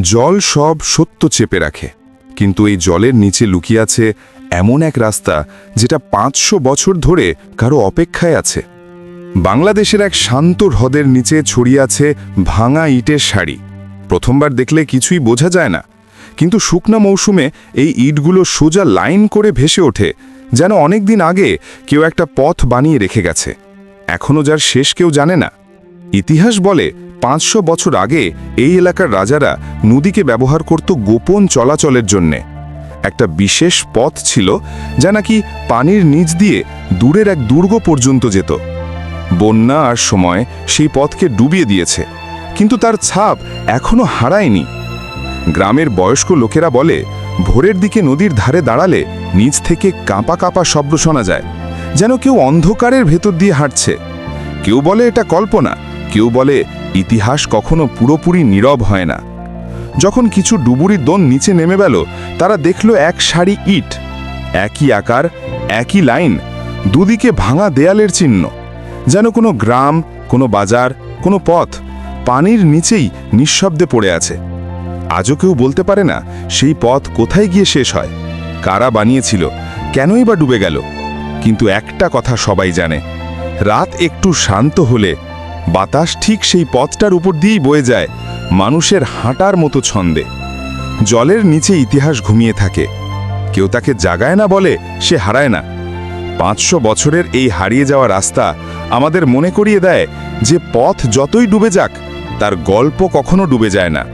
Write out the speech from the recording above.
জল সব সত্য চেপে রাখে। কিন্তু এই জলের নিচে লুকিয়ে আছে এমন এক রাস্তা যেটা পাঁচশো বছর ধরে কারও অপেক্ষায় আছে। বাংলাদেশের এক শান্ত হ্রদের নিচে ছড়িয়ে আছে ভাঙা ইটের শাড়ি। প্রথমবার দেখলে কিছুই বোঝা যায় না। কিন্তু শুকনা মৌসুমে এই ইটগুলো সোজা লাইন করে ভেসে ওঠে, যেন অনেক দিন আগে কেউ একটা পথ বানিয়ে রেখে গেছে। এখনও যার শেষ কেউ জানে না। ইতিহাস বলে পাঁচশো বছর আগে এই এলাকার রাজারা নদীকে ব্যবহার করত গোপন চলাচলের জন্যে। একটা বিশেষ পথ ছিল যা নাকি পানির নিচ দিয়ে দূরের এক দুর্গ পর্যন্ত যেত। বন্যা আর সময় সেই পথকে ডুবিয়ে দিয়েছে, কিন্তু তার ছাপ এখনও হারায়নি। গ্রামের বয়স্ক লোকেরা বলে, ভোরের দিকে নদীর ধারে দাঁড়ালে নিচ থেকে কাঁপা কাঁপা শব্দ শোনা যায়, যেন কেউ অন্ধকারের ভেতর দিয়ে হাঁটছে। কেউ বলে, এটা কল্পনা। কেউ বলে ইতিহাস কখনো পুরোপুরি নীরব হয় না। যখন কিছু ডুবুরি দোন নিচে নেমে গেল, তারা দেখল এক সারি ইট, একই আকার, একই লাইন, দুদিকে ভাঙা দেয়ালের চিহ্ন। যেন কোনো গ্রাম, কোনো বাজার, কোনো পথ পানির নিচেই নিঃশব্দে পড়ে আছে। আজও কেউ বলতে পারে না, সেই পথ কোথায় গিয়ে শেষ হয়? কারা বানিয়েছিল? কেনই বা ডুবে গেল? কিন্তু একটা কথা সবাই জানে, রাত একটু শান্ত হলে বাতাস ঠিক সেই পথটার উপর দিয়েই বয়ে যায় মানুষের হাঁটার মতো ছন্দে। জলের নিচে ইতিহাস ঘুমিয়ে থাকে। কেউ তাকে জাগায় না বলে সে হারায় না। পাঁচশো বছরের এই হারিয়ে যাওয়া রাস্তা আমাদের মনে করিয়ে দেয় যে পথ যতই ডুবে যাক, তার গল্প কখনো ডুবে যায় না।